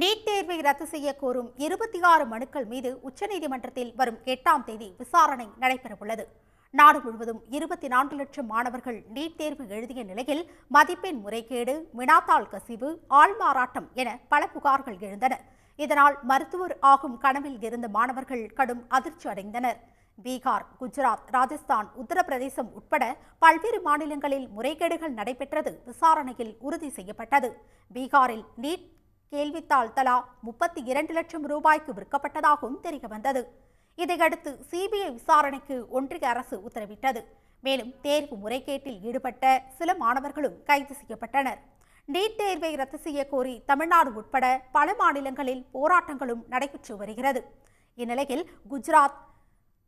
NEET தேர்வை ரத்து செய்ய கோரும் இருபத்தி ஆறு மனுக்கள் மீது உச்சநீதிமன்றத்தில் வரும் எட்டாம் தேதி விசாரணை நடைபெறவுள்ளது. நாடு முழுவதும் இருபத்தி நான்கு லட்சம் மாணவர்கள் நீட் தேர்வு எழுதிய நிலையில் மதிப்பெண் முறைகேடு வினாத்தாள் கசிவு ஆள்மாறாட்டம் என பல புகார்கள் எழுந்தன. இதனால் மருத்துவர் ஆகும் கனவில் இருந்த மாணவர்கள் கடும் அதிர்ச்சி அடைந்தனர். பீகார் குஜராத் ராஜஸ்தான் உத்தரப்பிரதேசம் உட்பட பல்வேறு மாநிலங்களில் முறைகேடுகள் நடைபெற்றது விசாரணையில் உறுதி செய்யப்பட்டது. பீகாரில் நீட் கேள்வித்தாள் தலா முப்பத்தி இரண்டு லட்சம் ரூபாய்க்கு விற்கப்பட்டதாகவும் தெரியவந்தது. இதையடுத்து சிபிஐ விசாரணைக்கு ஒன்றிய அரசு உத்தரவிட்டது. மேலும் தேர்வு முறைகேட்டில் ஈடுபட்ட சில மாணவர்களும் கைது செய்யப்பட்டனர். நீட் தேர்வை ரத்து செய்ய கோரி தமிழ்நாடு உட்பட பல மாநிலங்களில் போராட்டங்களும் நடைபெற்று வருகிறது. இந்நிலையில் குஜராத்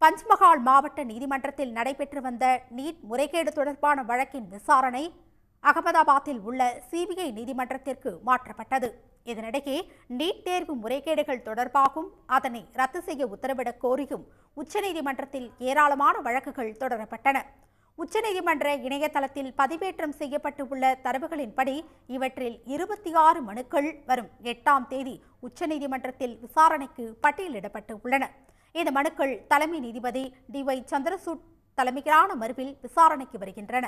பஞ்ச்மஹால் மாவட்ட நீதிமன்றத்தில் நடைபெற்று வந்த நீட் முறைகேடு தொடர்பான வழக்கின் விசாரணை அகமதாபாத்தில் உள்ள சிபிஐ நீதிமன்றத்திற்கு மாற்றப்பட்டது. இதனிடையே நீட் தேர்வு முறைகேடுகள் தொடர்பாகவும் அதனை ரத்து செய்ய உத்தரவிடக் கோரியும் உச்சநீதிமன்றத்தில் ஏராளமான வழக்குகள் தொடரப்பட்டன. உச்சநீதிமன்ற இணையதளத்தில் பதிவேற்றம் செய்யப்பட்டுள்ள தரவுகளின்படி இவற்றில் இருபத்தி ஆறு மனுக்கள் வரும் எட்டாம் தேதி உச்சநீதிமன்றத்தில் விசாரணைக்கு பட்டியலிடப்பட்டு உள்ளன இந்த மனுக்கள் தலைமை நீதிபதி டி. ஒய் சந்திரசூட் தலைமையிலான மறுவில் விசாரணைக்கு வருகின்றன.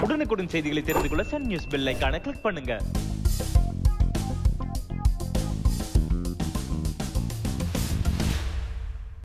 உடனுக்குடன் செய்திகளை தெரிந்து கொள்ள சன் நியூஸ் பெல் கிளிக் பண்ணுங்க.